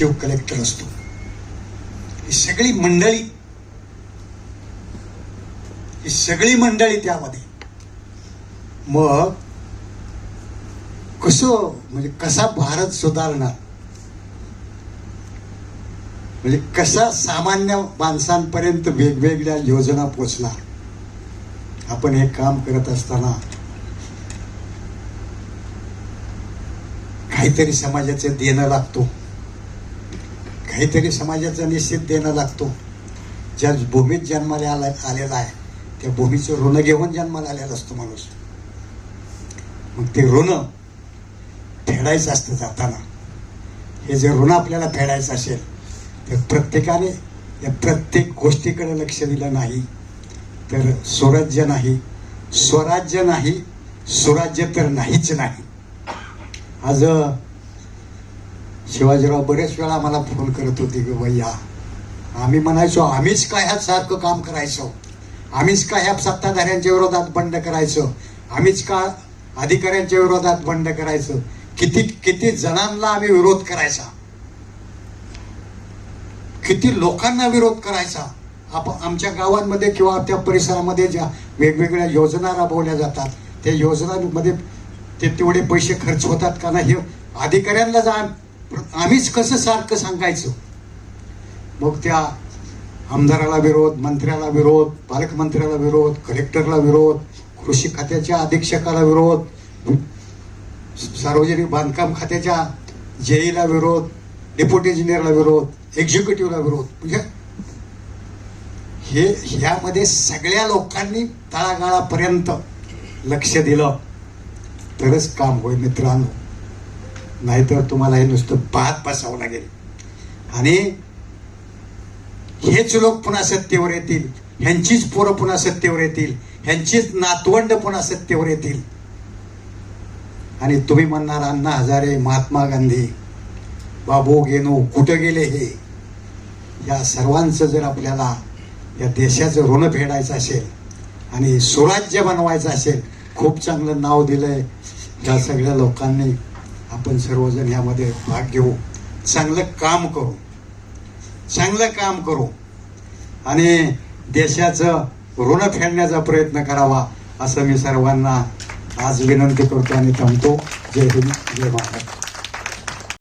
तो कलेक्टर असतो. ही सगळी मंडळी ही सगळी मंडळी त्यामध्ये. मग कसं म्हणजे कसा भारत सुधारणार? म्हणजे कसा सामान्य माणसांपर्यंत वेगवेगळ्या योजना पोचणार? आपण हे काम करत असताना काहीतरी समाजाचे देणं लागतो. काहीतरी समाजाचं निश्चित देणं लागतो. ज्या भूमीत जन्माला आला आलेला आहे त्या भूमीचं ऋण घेऊन जन्माला आलेला असतो माणूस. मग ते ऋण फेडायचं असतं जाताना. हे जे ऋण आपल्याला फेडायचं असेल तर प्रत्येकाने या प्रत्येक गोष्टीकडे लक्ष दिलं नाही तर स्वराज्य नाही. स्वराज्य नाही स्वराज्य तर नाहीच नाही. आज शिवाजीराव बरेच वेळा आम्हाला फोन करत होते की भैया आम्ही म्हणायचो आम्हीच काय ह्या सारखं काम करायचो? आम्हीच का ह्या सत्ताधाऱ्यांच्या विरोधात बंड करायचं? आम्हीच का अधिकाऱ्यांच्या विरोधात बंड करायचं? किती किती जणांना आम्ही विरोध करायचा? किती लोकांना विरोध करायचा? आप आमच्या गावांमध्ये किंवा त्या परिसरामध्ये ज्या वेगवेगळ्या योजना राबवल्या जातात त्या योजनांमध्ये ते तेवढे पैसे खर्च होतात का नाही हे अधिकाऱ्यांना जा आम्हीच कसं सारखं सांगायचं? मग त्या आमदाराला विरोध मंत्र्याला विरोध पालकमंत्र्याला विरोध कलेक्टरला विरोध कृषी खात्याच्या अधीक्षकाला विरोध सार्वजनिक बांधकाम खात्याच्या जेईला विरोध डेप्युटी इंजिनियरला विरोध एक्झिक्युटिव्हला विरोध. म्हणजे हे ह्यामध्ये सगळ्या लोकांनी तळागाळापर्यंत लक्ष दिलं. तरच काम होईल मित्रांनो. नाहीतर तुम्हाला हे नुसतं पाहत बसावं लागेल. आणि हेच लोक पुन्हा सत्तेवर येतील. ह्यांचीच पोरं पुन्हा सत्तेवर येतील. ह्यांचीच नातवंड पुन्हा सत्तेवर येतील. आणि तुम्ही म्हणणार अण्णा हजारे महात्मा गांधी बाबू गेनो कुठं गेले हे? या सर्वांचं जर आपल्याला या देशाचं ऋण फेडायचं असेल आणि स्वराज्य बनवायचं असेल खूप चांगलं नाव दिलंय त्या सगळ्या लोकांनी. आपण सर्वजण यामध्ये भाग घेऊ. चांगलं काम करू. चांगलं काम करू. आणि देशाचं ऋण फेडण्याचा प्रयत्न करावा असं मी सर्वांना आज विनंती करतो आणि थांबतो. जय हिंद जय महाराष्ट्र.